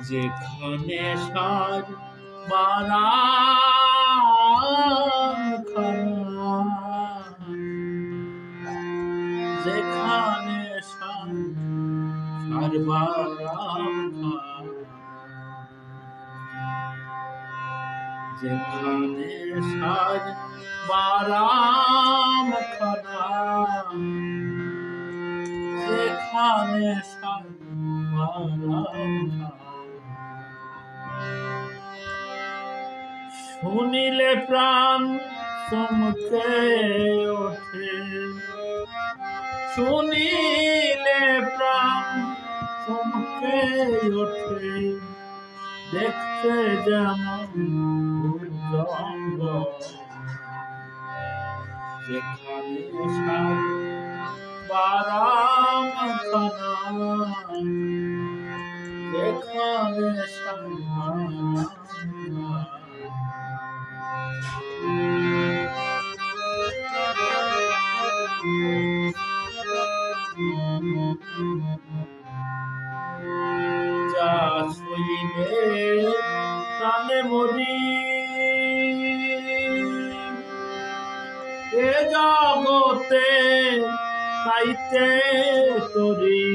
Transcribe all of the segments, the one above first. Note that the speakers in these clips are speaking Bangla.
যেখানে সার বারা যেখানে সার সার বারাম যেখানে সার বারাম খানা যেখানে সার বারাম শুনিলে প্রাণ চমকে ওঠে। শুনিলে প্রাণ চমকে ওঠে। দেখতে যেমন জঙ্গ যেখানে যেখানে সার যা শুইবে প্রাণে মরি এ জগতে তাইতে তরি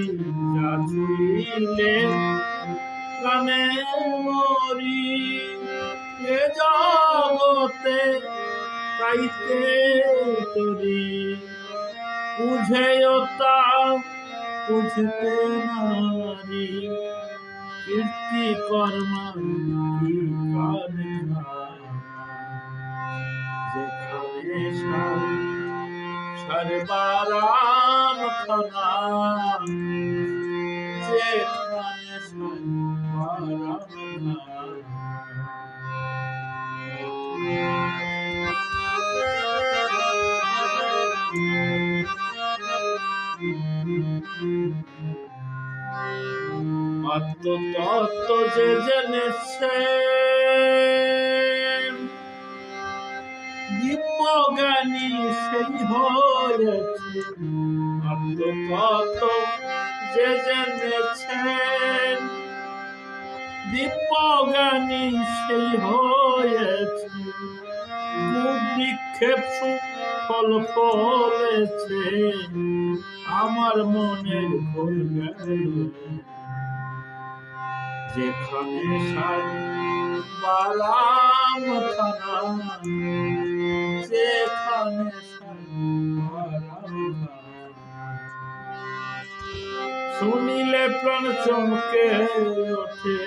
যা শুইলে প্রাণে মরি। এ জগতে তাইতে তরি, বুঝেও তা বুঝতে নারী। কীর্তি কর্ম কি যেখানে সর্বারাম খানা যেখানে সর্বারাম আত্মতত্ত্ব যে জেনেছে। দিব্যজ্ঞানী সেই হয়েছে আত্মতত্ত্ব যে জেনেছেন দিব্যজ্ঞানী সেই হয়েছে বিক্ষেপ ফল ফলেছে। আমার মনের ভুল গেল। যেখানে বালাম থানা যেখানে শুনিলে প্রাণ চমকে ওঠে